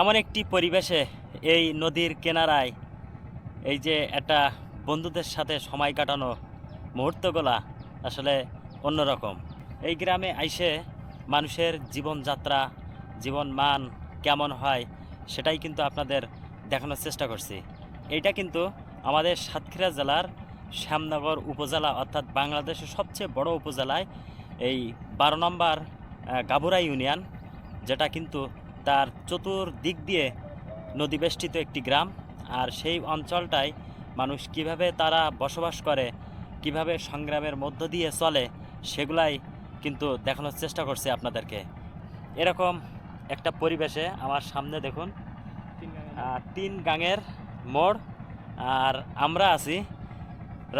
এমন একটি পরিবেশে এই নদীর কিনারায় এই যে একটা বন্ধুদের সাথে সময় কাটানো মুহূর্তগুলা আসলে অন্যরকম। এই গ্রামে আইসে মানুষের জীবনযাত্রা জীবন মান কেমন হয় সেটাই কিন্তু আপনাদের দেখানোর চেষ্টা করছি। এইটা কিন্তু আমাদের সাতক্ষীরা জেলার শ্যামনগর উপজেলা অর্থাৎ বাংলাদেশের সবচেয়ে বড় উপজেলায় এই বারো নম্বর গাবুরা ইউনিয়ন, যেটা কিন্তু তার চতুর্দিক দিয়ে নদীবেষ্টিত একটি গ্রাম। আর সেই অঞ্চলটায় মানুষ কীভাবে তারা বসবাস করে কীভাবে সংগ্রামের মধ্য দিয়ে চলে সেগুলাই কিন্তু দেখানোর চেষ্টা করছে আপনাদেরকে। এরকম একটা পরিবেশে আমার সামনে দেখুন তিন গাঙের মোড় আর আমরা আছি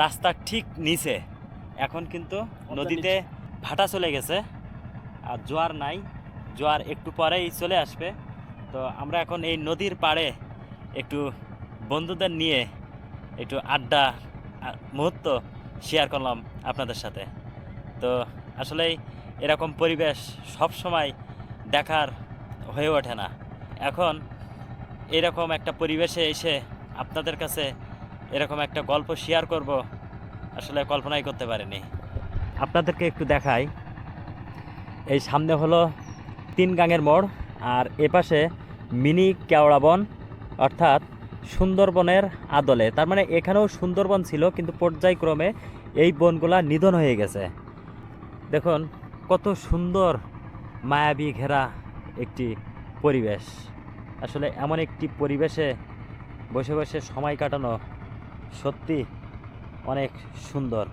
রাস্তার ঠিক নিচে। এখন কিন্তু নদীতে ভাটা চলে গেছে আর জোয়ার নাই। জোয়ার একটু পরেই চলে আসবে। তো আমরা এখন এই নদীর পাড়ে একটু বন্ধুদের নিয়ে একটু আড্ডা মুহূর্ত শেয়ার করলাম আপনাদের সাথে। তো আসলে এরকম পরিবেশ সব সময় দেখার হয়ে ওঠে না। এখন এরকম একটা পরিবেশে এসে আপনাদের কাছে এরকম একটা গল্প শেয়ার করব, আসলে কল্পনাই করতে পারিনি। আপনাদেরকে একটু দেখাই। এই সামনে হলো তিন গাঙের মোড় আর এপাশে মিনি কেওড়াবন অর্থাৎ সুন্দরবনের আদলে। তার মানে এখানেও সুন্দরবন ছিল, কিন্তু পর্যায়ক্রমে এই বনগুলা নিধন হয়ে গেছে। দেখুন, কত সুন্দর, মায়াবী ঘেরা একটি পরিবেশ। আসলে এমন একটি পরিবেশে বসে বসে সময় কাটানো সত্যি অনেক সুন্দর।